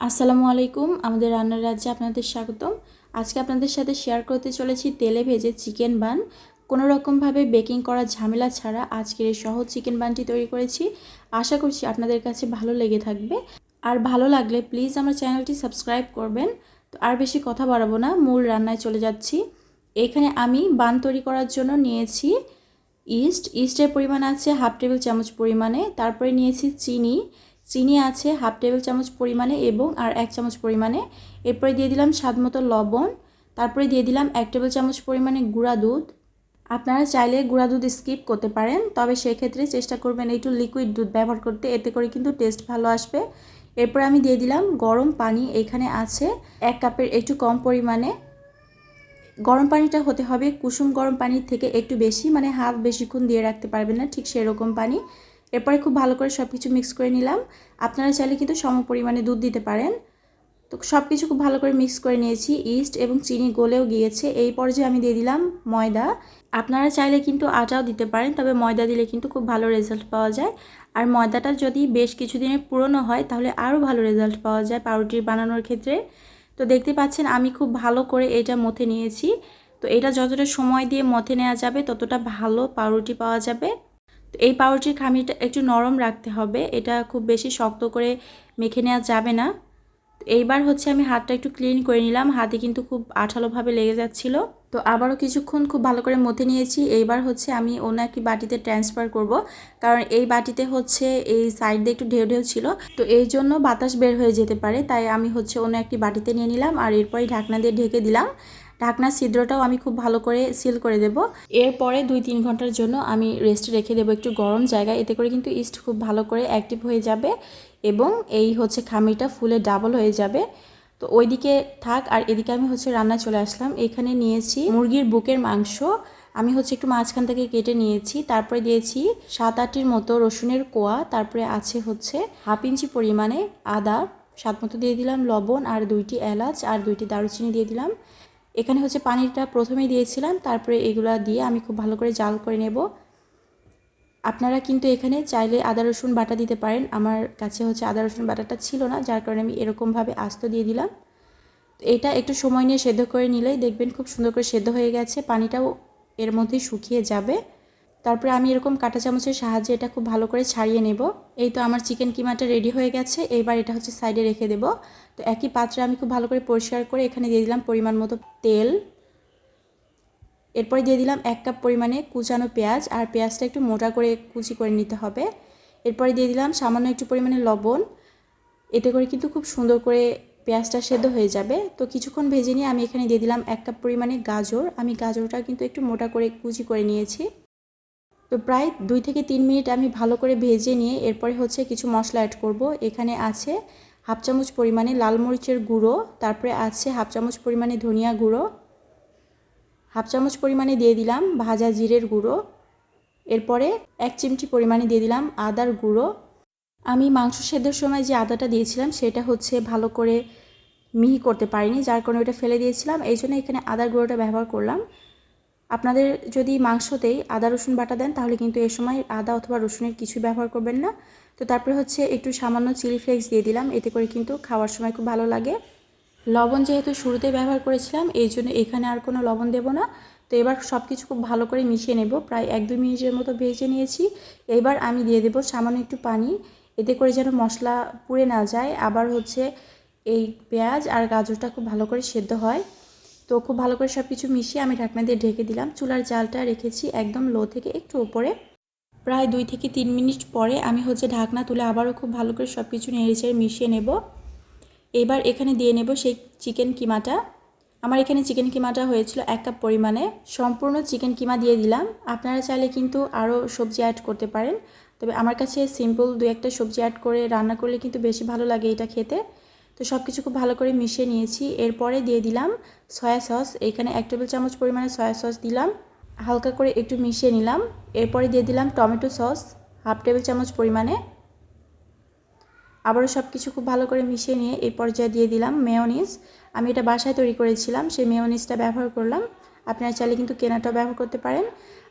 আসসালামু আলাইকুম, আমাদের রান্নার রাজ্যে আপনাদের স্বাগতম। আজকে আপনাদের সাথে শেয়ার করতে চলেছি তেলে ভেজে চিকেন বান কোনো রকমভাবে বেকিং করার ঝামেলা ছাড়া আজকের এই সহজ চিকেন বানটি তৈরি করেছি। আশা করছি আপনাদের কাছে ভালো লেগে থাকবে। আর ভালো লাগলে প্লিজ আমার চ্যানেলটি সাবস্ক্রাইব করবেন। তো আর বেশি কথা বাড়াবো না, মূল রান্নায় চলে যাচ্ছি। এখানে আমি বান তৈরি করার জন্য নিয়েছি ইস্ট ইস্টের পরিমাণ আছে হাফ টেবিল চামচ পরিমাণে। তারপরে নিয়েছি চিনি। চিনি আছে, হাফ টেবিল চামচ পরিমাণে এবং আর এক চামচ পরিমাণে। এরপরে দিয়ে দিলাম স্বাদ মতো লবণ। তারপরে দিয়ে দিলাম এক টেবিল চামচ পরিমাণে গুঁড়া দুধ। আপনারা চাইলে গুঁড়া দুধ স্কিপ করতে পারেন, তবে সেক্ষেত্রে চেষ্টা করবেন একটু লিকুইড দুধ ব্যবহার করতে, এতে করে কিন্তু টেস্ট ভালো আসবে। এরপর আমি দিয়ে দিলাম গরম পানি এখানে আছে, এক কাপের একটু কম পরিমাণে। গরম পানিটা হতে হবে কুসুম গরম পানির থেকে একটু বেশি মানে হাফ বেশিক্ষণ দিয়ে রাখতে পারবেন না ঠিক সেরকম পানি। এরপরে খুব ভালো করে সব কিছু মিক্স করে নিলাম। আপনারা চাইলে কিন্তু সম পরিমাণে দুধ দিতে পারেন। তো সব কিছু খুব ভালো করে মিক্স করে নিয়েছি। ইস্ট এবং চিনি গলেও গিয়েছে। এই পর্যায়ে আমি দিয়ে দিলাম ময়দা। আপনারা চাইলে কিন্তু আটাও দিতে পারেন, তবে ময়দা দিলে কিন্তু খুব ভালো রেজাল্ট পাওয়া যায়। আর ময়দাটা যদি বেশ কিছুদিনের পুরনো হয়, তাহলে আরও ভালো রেজাল্ট পাওয়া যায় পাউরুটি বানানোর ক্ষেত্রে। তো দেখতে পাচ্ছেন, আমি খুব ভালো করে এটা মথে নিয়েছি। তো এটা যতটা সময় দিয়ে মথে নেওয়া যাবে, ততটা ভালো পাউরুটি পাওয়া যাবে। এই পাউরুটির খামিটা একটু নরম রাখতে হবে। এটা খুব বেশি শক্ত করে মেখে নেওয়া যাবে না। এইবার হচ্ছে আমি হাতটা একটু ক্লিন করে নিলাম। হাতে কিন্তু খুব আঠালোভাবে লেগে যাচ্ছিল। তো আবারও কিছুক্ষণ খুব ভালো করে মথে নিয়েছি। এইবার হচ্ছে আমি অন্য একটি বাটিতে ট্রান্সফার করব। কারণ এই বাটিতে হচ্ছে এই সাইড দিয়ে একটু ঢেউ ঢেউ ছিল। তো এই জন্য বাতাস বের হয়ে যেতে পারে। তাই আমি হচ্ছে অন্য একটি বাটিতে নিয়ে নিলাম। আর এরপরে ঢাকনা দিয়ে ঢেকে দিলাম। ঢাকনার ছিদ্রটাও আমি খুব ভালো করে সিল করে দেব। এরপরে দুই তিন ঘণ্টার জন্য আমি রেস্টে রেখে দেবো একটু গরম জায়গায়। এতে করে কিন্তু ইস্ট খুব ভালো করে অ্যাক্টিভ হয়ে যাবে এবং এই হচ্ছে খামিটা ফুলে ডাবল হয়ে যাবে। তো ওইদিকে থাক, আর এদিকে আমি হচ্ছে রান্না চলে আসলাম। এখানে নিয়েছি মুরগির বুকের মাংস। আমি হচ্ছে একটু মাঝখান থেকে কেটে নিয়েছি। তারপরে দিয়েছি সাত আটটির মতো রসুনের কোয়া। তারপরে আছে হচ্ছে হাফ ইঞ্চি পরিমাণে আদা। স্বাদ মতো দিয়ে দিলাম লবণ আর দুইটি এলাচ আর দুইটি দারুচিনি দিয়ে দিলাম। এখানে হচ্ছে পানিটা প্রথমে দিয়েছিলাম, তারপরে এগুলা দিয়ে আমি খুব ভালো করে জাল করে নেব। আপনারা কিন্তু এখানে চাইলে আদা, রসুন বাটা দিতে পারেন। আমার কাছে হচ্ছে আদা, রসুন বাটাটা ছিল না, যার কারণে আমি এরকমভাবে আস্ত দিয়ে দিলাম। এটা একটু সময় নিয়ে সেদ্ধ করে নিলেই দেখবেন খুব সুন্দর করে সেদ্ধ হয়ে গেছে, পানিটাও এর মধ্যে শুকিয়ে যাবে। তারপরে আমি এরকম কাঁটা চামচের সাহায্যে এটা খুব ভালো করে ছাড়িয়ে নেব। এই তো আমার চিকেন কিমাটা রেডি হয়ে গেছে। এবার এটা হচ্ছে সাইডে রেখে দেব। তো একই পাত্রে আমি খুব ভালো করে পরিষ্কার করে এখানে দিয়ে দিলাম পরিমাণ মতো তেল। এরপরে দিয়ে দিলাম এক কাপ পরিমাণে কুচানো পেঁয়াজ। আর পেঁয়াজটা একটু মোটা করে কুচি করে নিতে হবে। এরপরে দিয়ে দিলাম সামান্য একটু পরিমাণে লবণ। এতে করে কিন্তু খুব সুন্দর করে পেঁয়াজটা সেদ্ধ হয়ে যাবে। তো কিছুক্ষণ ভেজে নিয়ে আমি এখানে দিয়ে দিলাম এক কাপ পরিমাণে গাজর। আমি গাজরটা কিন্তু একটু মোটা করে কুচি করে নিয়েছি। তো প্রায় দুই থেকে তিন মিনিট আমি ভালো করে ভেজে নিয়ে এরপরে হচ্ছে কিছু মশলা অ্যাড করব। এখানে আছে হাফ চামচ পরিমাণে লাল মরিচের গুঁড়ো, তারপরে আছে হাফ চামচ পরিমাণে ধনিয়া গুঁড়ো, হাফ চামচ পরিমাণে দিয়ে দিলাম ভাজা জিরের গুঁড়ো, এরপরে এক চিমটি পরিমাণে দিয়ে দিলাম আদার গুঁড়ো। আমি মাংস সেদ্ধর সময় যে আদাটা দিয়েছিলাম সেটা হচ্ছে ভালো করে মিহি করতে পারিনি, যার কারণে ওটা ফেলে দিয়েছিলাম। এই জন্য এখানে আদার গুঁড়োটা ব্যবহার করলাম। আপনাদের যদি মাংসতেই আদা, রসুন বাটা দেন, তাহলে কিন্তু এ সময় আদা অথবা রসুনের কিছু ব্যবহার করবেন না। তো তারপরে হচ্ছে একটু সামান্য চিলি ফ্লেক্স দিয়ে দিলাম, এতে করে কিন্তু খাওয়ার সময় খুব ভালো লাগে। লবণ যেহেতু শুরুতে ব্যবহার করেছিলাম, এই জন্য এখানে আর কোনো লবণ দেব না। তো এবার সব কিছু খুব ভালো করে মিশিয়ে নেব, প্রায় এক দুই মিনিটের মতো ভেজে নিয়েছি। এবার আমি দিয়ে দেব সামান্য একটু পানি, এতে করে যেন মশলা পুড়ে না যায়। আবার হচ্ছে এই পেঁয়াজ আর গাজরটা খুব ভালো করে সেদ্ধ হয়। তো খুব ভালো করে সব কিছু মিশিয়ে আমি ঢাকনা দিয়ে ঢেকে দিলাম। চুলার জালটা রেখেছি একদম লো থেকে একটু ওপরে প্রায় দুই থেকে তিন মিনিট পরে আমি হচ্ছে ঢাকনা তুলে আবারও খুব ভালো করে সব কিছু নেড়েচেড়ে মিশিয়ে নেব। এবার এখানে দিয়ে নেব সেই চিকেন কিমাটা। আমার এখানে চিকেন কিমাটা হয়েছিল এক কাপ পরিমাণে। সম্পূর্ণ চিকেন কিমা দিয়ে দিলাম। আপনারা চাইলে কিন্তু আরও সবজি অ্যাড করতে পারেন। তবে আমার কাছে সিম্পল দু একটা সবজি অ্যাড করে রান্না করলে কিন্তু বেশি ভালো লাগে এটা খেতে। তো সব কিছু খুব ভালো করে মিশিয়ে নিয়েছি। এরপরে দিয়ে দিলাম সয়া সস। এখানে এক টেবিল চামচ পরিমাণে সয়া সস দিলাম। হালকা করে একটু মিশিয়ে নিলাম। এরপরে দিয়ে দিলাম টমেটো সস, হাফ টেবিল চামচ পরিমাণে। আবারও সব কিছু খুব ভালো করে মিশিয়ে নিয়ে এই পর্যায়ে দিয়ে দিলাম মেয়নিজ। আমি এটা বাসায় তৈরি করেছিলাম, সেই মেয়নিজটা ব্যবহার করলাম। আপনারা চাইলে কিন্তু কেনাটাও ব্যবহার করতে পারেন।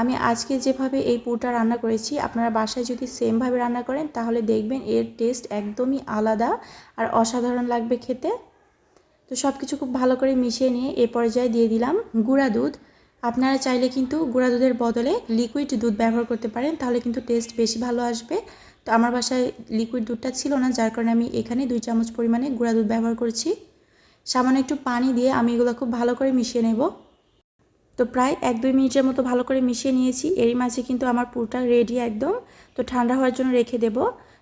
আমি আজকে যেভাবে এই পুরটা রান্না করেছি, আপনারা বাসায় যদি সেমভাবে রান্না করেন, তাহলে দেখবেন এর টেস্ট একদমই আলাদা আর অসাধারণ লাগবে খেতে। তো সব কিছু খুব ভালো করে মিশিয়ে নিয়ে এ পর্যায়ে দিয়ে দিলাম গুঁড়া দুধ। আপনারা চাইলে কিন্তু গুঁড়া দুধের বদলে লিকুইড দুধ ব্যবহার করতে পারেন, তাহলে কিন্তু টেস্ট বেশি ভালো আসবে। তো আমার বাসায় লিকুইড দুধটা ছিল না, যার কারণে আমি এখানে দুই চামচ পরিমাণে গুঁড়া দুধ ব্যবহার করছি। সামান্য একটু পানি দিয়ে আমি এগুলো খুব ভালো করে মিশিয়ে নেব। তো প্রায় এক দুই মিনিটের মতো ভালো করে মিশিয়ে নিয়েছি। এরই মাঝে কিন্তু আমার পুরটা রেডি একদম। তো ঠান্ডা হওয়ার জন্য রেখে দেব।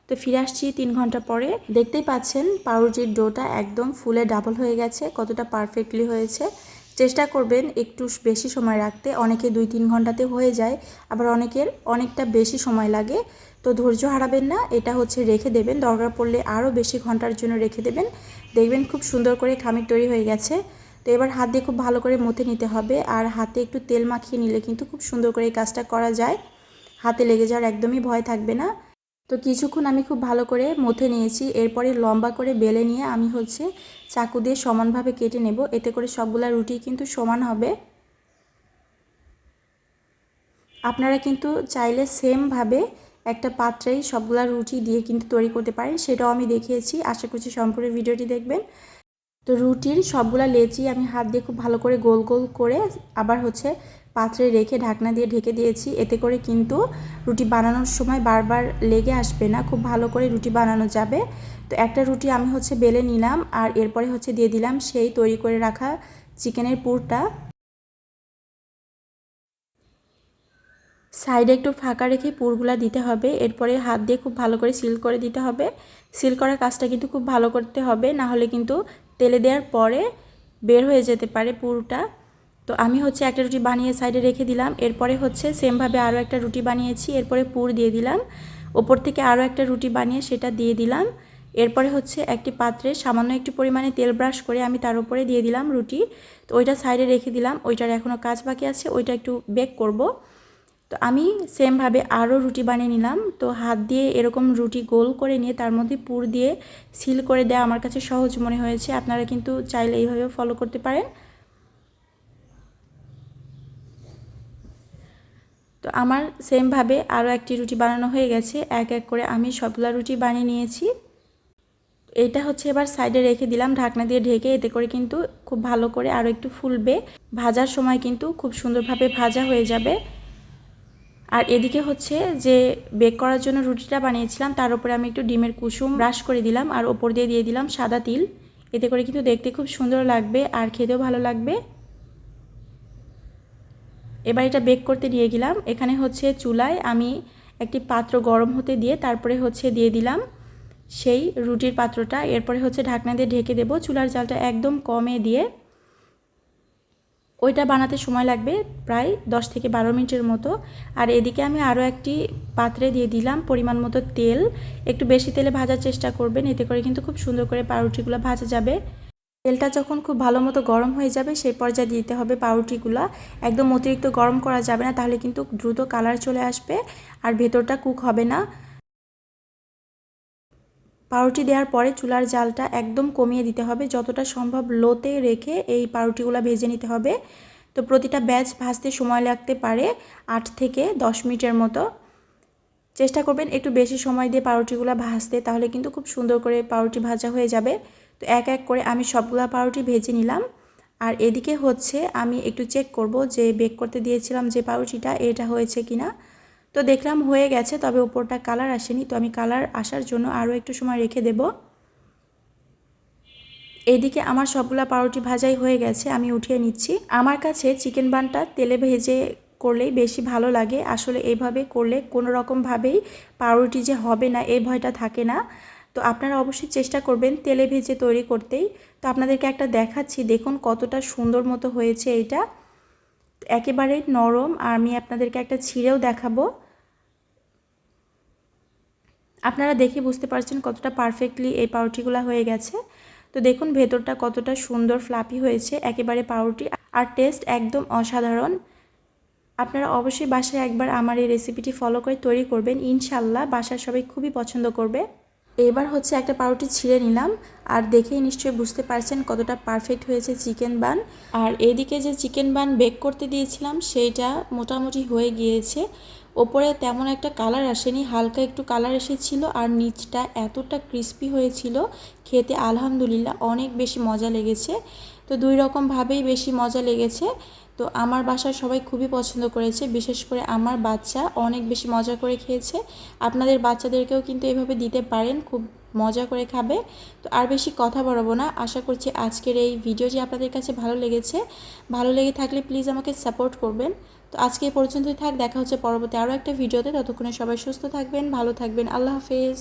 তো ফিরে আসছি তিন ঘণ্টা পরে। দেখতেই পাচ্ছেন পাউরুটির ডোটা একদম ফুলে ডাবল হয়ে গেছে, কতটা পারফেক্টলি হয়েছে। চেষ্টা করবেন একটু বেশি সময় রাখতে। অনেকে দুই তিন ঘন্টাতে হয়ে যায়, আবার অনেকের অনেকটা বেশি সময় লাগে। তো ধৈর্য হারাবেন না, এটা হচ্ছে রেখে দেবেন। দরকার পড়লে আরও বেশি ঘণ্টার জন্য রেখে দেবেন। দেখবেন খুব সুন্দর করে খামির তৈরি হয়ে গেছে। তো এবার হাত দিয়ে খুব ভালো করে মথে নিতে হবে আর হাতে একটু তেল মাখিয়ে নিলে কিন্তু খুব সুন্দর করে এই কাজটা করা যায়। হাতে লেগে যাওয়ার একদমই ভয় থাকবে না। তো কিছুক্ষণ আমি খুব ভালো করে মথে নিয়েছি। এরপরে লম্বা করে বেলে নিয়ে আমি হচ্ছে চাকু দিয়ে সমানভাবে কেটে নেব। এতে করে সবগুলা রুটি কিন্তু সমান হবে। আপনারা কিন্তু চাইলে সেমভাবে একটা পাত্রেই সবগুলা রুটি দিয়ে কিন্তু তৈরি করতে পারেন। সেটাও আমি দেখিয়েছি। আশা করছি সম্পূর্ণ ভিডিওটি দেখবেন। তো রুটির সবগুলা লেচি আমি হাত দিয়ে খুব ভালো করে গোল গোল করে আবার হচ্ছে পাত্রে রেখে ঢাকনা দিয়ে ঢেকে দিয়েছি। এতে করে কিন্তু রুটি বানানোর সময় বারবার লেগে আসবে না, খুব ভালো করে রুটি বানানো যাবে। তো একটা রুটি আমি হচ্ছে বেলে নিলাম আর এরপরে হচ্ছে দিয়ে দিলাম সেই তৈরি করে রাখা চিকেনের পুরটা। সাইডে একটু ফাঁকা রেখে পুরগুলা দিতে হবে, এরপরে হাত দিয়ে খুব ভালো করে সিল করে দিতে হবে। সিল করার কাজটা কিন্তু খুব ভালো করতে হবে, না হলে কিন্তু তেলে দেওয়ার পরে বের হয়ে যেতে পারে পুরটা। তো আমি হচ্ছে একটা রুটি বানিয়ে সাইডে রেখে দিলাম। এরপরে হচ্ছে সেমভাবে আরও একটা রুটি বানিয়েছি। এরপরে পুর দিয়ে দিলাম। ওপর থেকে আরও একটা রুটি বানিয়ে সেটা দিয়ে দিলাম। এরপরে হচ্ছে একটি পাত্রে সামান্য একটু পরিমাণে তেল ব্রাশ করে আমি তার উপরে দিয়ে দিলাম রুটি। তো ওইটা সাইডে রেখে দিলাম। ওইটার এখনও কাজ বাকি আছে। ওইটা একটু বেক করব। তো আমি সেমভাবে আরও রুটি বানিয়ে নিলাম। তো হাত দিয়ে এরকম রুটি গোল করে নিয়ে তার মধ্যে পুর দিয়ে সিল করে দেওয়া আমার কাছে সহজ মনে হয়েছে। আপনারা কিন্তু চাইলে এইভাবে ফলো করতে পারেন। তো আমার সেমভাবে আরও একটি রুটি বানানো হয়ে গেছে। এক এক করে আমি সবগুলা রুটি বানিয়ে নিয়েছি। এটা হচ্ছে এবার সাইডে রেখে দিলাম। ঢাকনা দিয়ে ঢেকে এতে করে কিন্তু খুব ভালো করে আরও একটু ফুলবে। ভাজার সময় কিন্তু খুব সুন্দরভাবে ভাজা হয়ে যাবে। আর এদিকে হচ্ছে যে বেক করার জন্য রুটিটা বানিয়েছিলাম, তার উপরে আমি একটু ডিমের কুসুম ব্রাশ করে দিলাম আর ওপর দিয়ে দিয়ে দিলাম সাদা তিল। এতে করে কিন্তু দেখতে খুব সুন্দর লাগবে আর খেতেও ভালো লাগবে। এবার এটা বেক করতে দিয়ে গেলাম। এখানে হচ্ছে চুলায় আমি একটি পাত্র গরম হতে দিয়ে তারপরে হচ্ছে দিয়ে দিলাম সেই রুটির পাত্রটা। এরপরে হচ্ছে ঢাকনা দিয়ে ঢেকে দেবো। চুলার জালটা একদম কমে দিয়ে ওইটা বানাতে সময় লাগবে প্রায় দশ থেকে বারো মিনিটের মতো। আর এদিকে আমি আরও একটি পাত্রে দিয়ে দিলাম পরিমাণ মতো তেল। একটু বেশি তেলে ভাজার চেষ্টা করবেন, এতে করে কিন্তু খুব সুন্দর করে পাউরুটিগুলো ভাজা যাবে। তেলটা যখন খুব ভালো মতো গরম হয়ে যাবে সেই পর্যায়ে দিতে হবে পাউরুটিগুলো। একদম অতিরিক্ত গরম করা যাবে না, তাহলে কিন্তু দ্রুত কালার চলে আসবে আর ভেতরটা কুক হবে না। পাউরুটি দেওয়ার পরে চুলার জালটা একদম কমিয়ে দিতে হবে। যতটা সম্ভব লোতে রেখে এই পাউরুটিগুলো ভেজে নিতে হবে। তো প্রতিটা ব্যাচ ভাজতে সময় লাগতে পারে আট থেকে দশ মিনিটের মতো। চেষ্টা করবেন একটু বেশি সময় দিয়ে পাউরুটিগুলো ভাজতে, তাহলে কিন্তু খুব সুন্দর করে পাউরুটি ভাজা হয়ে যাবে। তো এক এক করে আমি সবগুলা পাউরুটি ভেজে নিলাম। আর এদিকে হচ্ছে আমি একটু চেক করব যে বেক করতে দিয়েছিলাম যে পাউরুটিটা, এটা হয়েছে কিনা। তো দেখলাম হয়ে গেছে, তবে ওপরটা কালার আসেনি। তো আমি কালার আসার জন্য আরও একটু সময় রেখে দেব। এইদিকে আমার সবগুলা পাউরুটি ভাজাই হয়ে গেছে, আমি উঠিয়ে নিচ্ছি। আমার কাছে চিকেন বানটা তেলে ভেজে করলেই বেশি ভালো লাগে। আসলে এইভাবে করলে কোনো রকমভাবেই পাউরুটি যে হবে না এই ভয়টা থাকে না। তো আপনারা অবশ্যই চেষ্টা করবেন তেলে ভেজে তৈরি করতেই। তো আপনাদেরকে একটা দেখাচ্ছি, দেখুন কতটা সুন্দর মতো হয়েছে এইটা একেবারে নরম আর আমি আপনাদেরকে একটা ছিঁড়েও দেখাবো। আপনারা দেখে বুঝতে পারছেন কতটা পারফেক্টলি এই পাউরুটিগুলো হয়ে গেছে। তো দেখুন ভেতরটা কতটা সুন্দর ফ্লাপি হয়েছে, একেবারে পাউরুটি। আর টেস্ট একদম অসাধারণ। আপনারা অবশ্যই বাসায় একবার আমার এই রেসিপিটি ফলো করে তৈরি করবেন। ইনশাল্লাহ বাসার সবাই খুবই পছন্দ করবে। এবার হচ্ছে একটা পাউরুটি ছিঁড়ে নিলাম। আর দেখেই নিশ্চয়ই বুঝতে পারছেন কতটা পারফেক্ট হয়েছে চিকেন বান আর এদিকে যে চিকেন বান বেক করতে দিয়েছিলাম, সেইটা মোটামুটি হয়ে গিয়েছে। ওপরে তেমন একটা কালার আসেনি, হালকা একটু কালার এসেছিল আর নিচটা এতটা ক্রিস্পি হয়েছিল খেতে আলহামদুলিল্লাহ অনেক বেশি মজা লেগেছে। তো দুই রকমভাবেই বেশি মজা লেগেছে। তো আমার বাসায় সবাই খুবই পছন্দ করেছে, বিশেষ করে আমার বাচ্চা অনেক বেশি মজা করে খেয়েছে। আপনাদের বাচ্চাদেরকেও কিন্তু এভাবে দিতে পারেন, খুব মজা করে খাবে। তো আর বেশি কথা বাড়াবো না, আশা করছি আজকের এই ভিডিওটি আপনাদের কাছে ভালো লেগেছে। ভালো লেগে থাকলে প্লিজ আমাকে সাপোর্ট করবেন। তো আজকে এই পর্যন্তই থাক, দেখা হচ্ছে পরবর্তী আরও একটা ভিডিওতে। ততক্ষণে সবাই সুস্থ থাকবেন, ভালো থাকবেন। আল্লাহ হাফেজ।